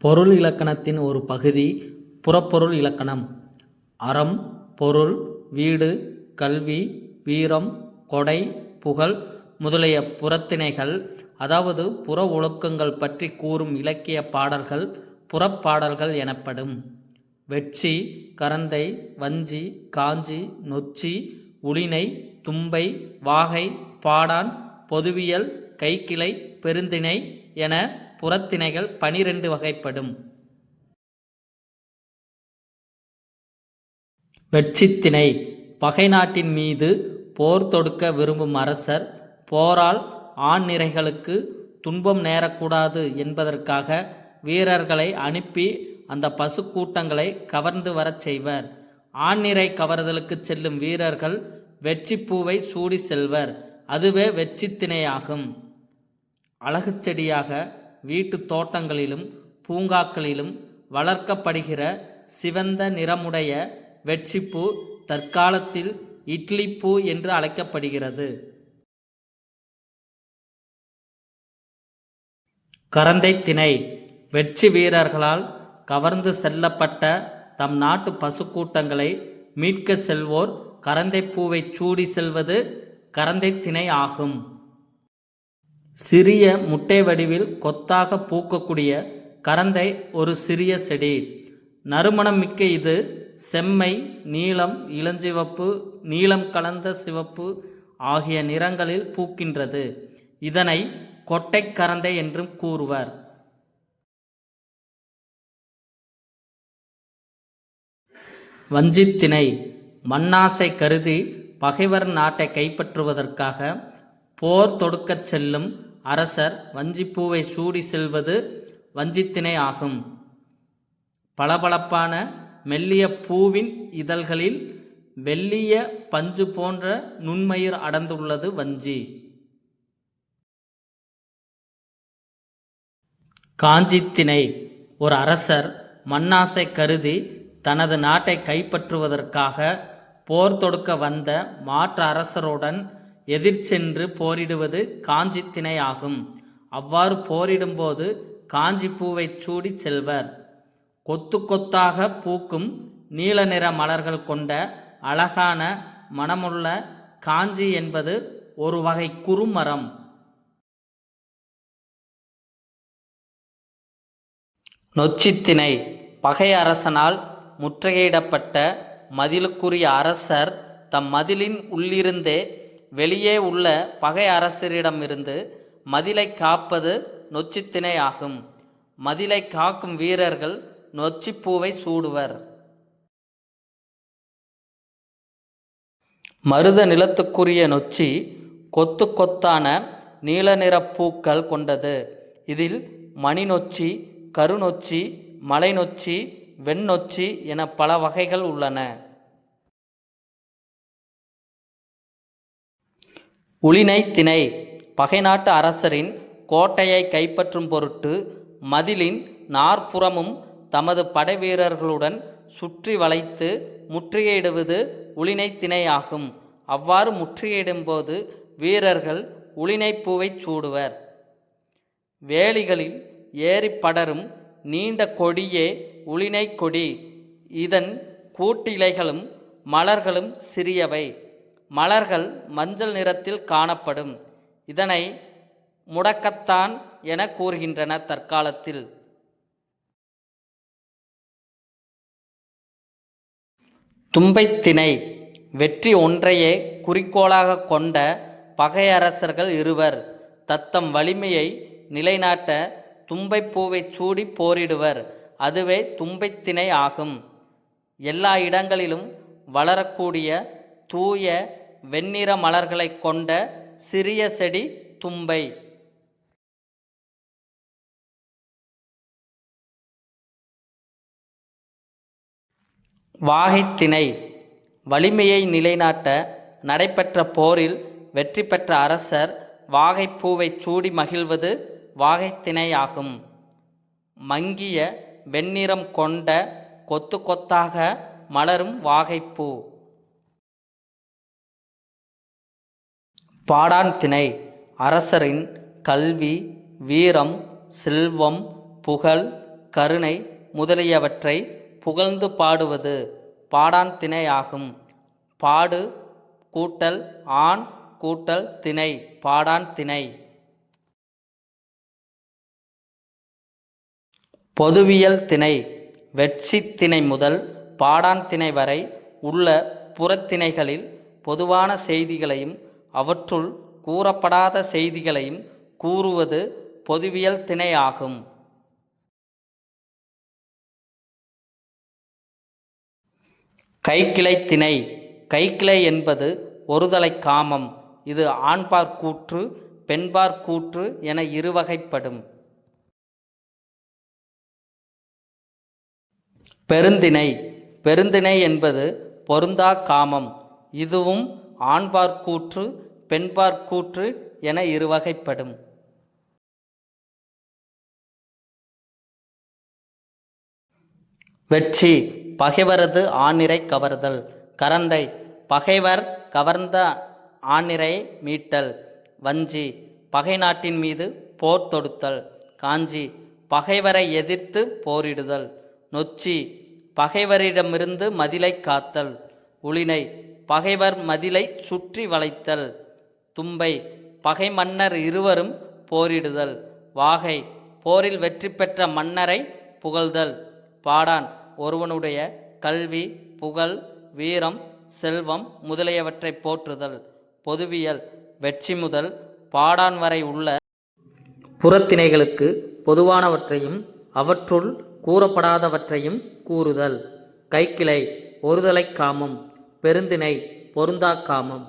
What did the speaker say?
பொருள் இலக்கணத்தின் ஒரு பகுதி புறப்பொருள் இலக்கணம். அறம் பொருள் வீடு கல்வி வீரம் கொடை புகழ் முதலிய புறத்திணைகள் அதாவது புற ஒழுக்கங்கள் பற்றி கூறும் இலக்கிய பாடல்கள் புறப்பாடல்கள் எனப்படும். வெட்சி கரந்தை வஞ்சி காஞ்சி நொச்சி உளினை தும்பை வாகை பாடான் பொதுவியல் கைக்கிளை பெருந்திணை என புறத்திணைகள் பனிரெண்டு வகைப்படும். வெட்சித்திணை. பகை நாட்டின் மீது போர் தொடுக்க விரும்பும் அரசர் போரால் ஆண் நிறைகளுக்கு துன்பம் நேரக்கூடாது என்பதற்காக வீரர்களை அனுப்பி அந்த பசுக்கூட்டங்களை கவர்ந்து வரச் செய்வர். ஆண்நிறை கவர்தலுக்கு செல்லும் வீரர்கள் வெற்றிப்பூவை சூடி செல்வர். அதுவே வெற்றித்திணையாகும் அழகுச் செடியாக வீட்டு தோட்டங்களிலும் பூங்காக்களிலும் வளர்க்கப்படுகிற சிவந்த நிறமுடைய வெட்சிப்பூ தற்காலத்தில் இட்லிப்பூ என்று அழைக்கப்படுகிறது. கரந்தை திணை. வெற்றி வீரர்களால் கவர்ந்து செல்லப்பட்ட தம் நாட்டு பசுக்கூட்டங்களை மீட்க செல்வோர் கரந்தை பூவை சூடி செல்வது கரந்தை திணை ஆகும். சிறிய முட்டை வடிவில் கொத்தாக பூக்கக்கூடிய கரந்தை ஒரு சிறிய செடி. நறுமணம் மிக்க இது செம்மை நீலம் இளஞ்சிவப்பு நீலம் கலந்த சிவப்பு ஆகிய நிறங்களில் பூக்கின்றது. இதனை கொட்டைக் கரந்தை என்றும் கூறுவர். வஞ்சித்திணை மண்ணாசை கருதி பகைவர் நாட்டை கைப்பற்றுவதற்காக போர் தொடுக்கச் செல்லும் அரசர் வஞ்சிப்பூவை சூடி செல்வது வஞ்சித்திணை ஆகும். பளபளப்பான மெல்லிய பூவின் இதழ்களில் வெள்ளிய பஞ்சு போன்ற நுண்மயிர் அடர்ந்துள்ளது வஞ்சி. காஞ்சித்திணை ஒரு அரசர் மண்ணாசை கருதி தனது நாட்டை கைப்பற்றுவதற்காக போர் தொடுக்க வந்த மாற்று அரசருடன் எதிர்ச்சென்று போரிடுவது காஞ்சித்திணை ஆகும் அவ்வாறு போரிடும்போது காஞ்சி பூவை சூடி செல்வர். கொத்து கொத்தாக பூக்கும் நீல நிற மலர்கள் கொண்ட அழகான மனமுள்ள காஞ்சி என்பது ஒரு வகை குறுமரம். நொச்சித்திணை. பகை அரசனால் முற்றுகையிடப்பட்ட மதிலுக்குரிய அரசர் தம் மதிலின் உள்ளிருந்தே வெளியே உள்ள பகை அரசரிடமிருந்து மதிலை காப்பது நொச்சித்திணை ஆகும். மதிலை காக்கும் வீரர்கள் நொச்சிப்பூவை சூடுவர். மருத நிலத்துக்குரிய நொச்சி கொத்து கொத்தான நீல நிற பூக்கள் கொண்டது. இதில் மணி நொச்சி கருநொச்சி மலை நொச்சி வெண்ணொச்சி என பல வகைகள் உள்ளன. உளினை திணை பகை நாட்டு அரசரின் கோட்டையை கைப்பற்றும் பொருட்டு மதிலின் நாற்புறமும் தமது படைவீரர்களுடன் சுற்றி வளைத்து முற்றுகையிடுவது உளினை திணை ஆகும் அவ்வாறு முற்றுகையிடும்போது வீரர்கள் உளினைப்பூவை சூடுவர். வேலிகளில் ஏறி படரும் நீண்ட கொடியே உளினை கொடி. இதன் கூட்டிலைகளும் மலர்களும் சிறியவை. மலர்கள் மஞ்சள் நிறத்தில் காணப்படும். இதனை முடக்கத்தான் என கூறுகின்றன தற்காலத்தில். தும்பைத்திணை வெற்றி ஒன்றையே குறிக்கோளாக கொண்ட பகையரசர்கள் இருவர். தத்தம் வலிமையை நிலைநாட்ட தும்பைப்பூவை சூடி போரிடுவர். அதுவே தும்பைத்திணை ஆகும். எல்லா இடங்களிலும் வளரக்கூடிய தூய வெண்ணிற மலர்களை கொண்ட சிறிய செடி தும்பை. வாகைத்திணை. வலிமையை நிலைநாட்ட நடைபெற்ற போரில் வெற்றி பெற்ற அரசர் வாகைப்பூவை சூடி மகிழ்வது வாகைத்திணையாகும். மங்கிய வெண்ணிறம் கொண்ட கொத்து கொத்தாக மலரும் வாகைப்பூ. பாடான் திணை அரசரின் கல்வி வீரம் செல்வம் புகழ் கருணை முதலியவற்றை புகழ்ந்து பாடுவது பாடான் திணையாகும் பாடு கூட்டல் ஆண் கூட்டல் திணை பாடான் திணை பொதுவியல் திணை வெட்சித் திணை முதல் பாடான் திணை வரை உள்ள புறத்திணைகளில் பொதுவான செய்திகளையும் அவற்றுள் கூறப்படாத செய்திகளையும் கூறுவது பொதுவியல் திணை ஆகும் கைக்கிளை திணை. கைக்கிளை என்பது ஒருதலை காமம். இது ஆண்பார் கூற்று பெண்பார் கூற்று என இருவகைப்படும். பெருந்திணை. பெருந்திணை என்பது பொருந்தா காமம். இதுவும் ஆண்பார் கூற்று பெண்பாற் கூற்று என இருவகைப்படும். வெற்றி பகைவரது ஆணிரை கவர்தல். கரந்தை பகைவர் கவர்ந்த ஆணிரை மீட்டல். வஞ்சி பகை நாட்டின் மீது போர் தொடுத்தல். காஞ்சி பகைவரை எதிர்த்து போரிடுதல். நொச்சி பகைவரிடமிருந்து மதிலை காத்தல். உளினை பகைவர் மதிலை சுற்றி வளைத்தல். தும்பை பகை மன்னர் இருவரும் போரிடுதல். வாகை போரில் வெற்றி பெற்ற மன்னரை புகழ்தல். பாடான் ஒருவனுடைய கல்வி புகழ் வீரம் செல்வம் முதலியவற்றை போற்றுதல். பொதுவியல் வெற்றி முதல் பாடான் வரை உள்ள புறத்திணைகளுக்கு பொதுவானவற்றையும் அவற்றுள் கூறப்படாதவற்றையும் கூறுதல். கைக்கிளை ஒருதலை காமம் பெருந்திணை பொருந்தாக்காமம்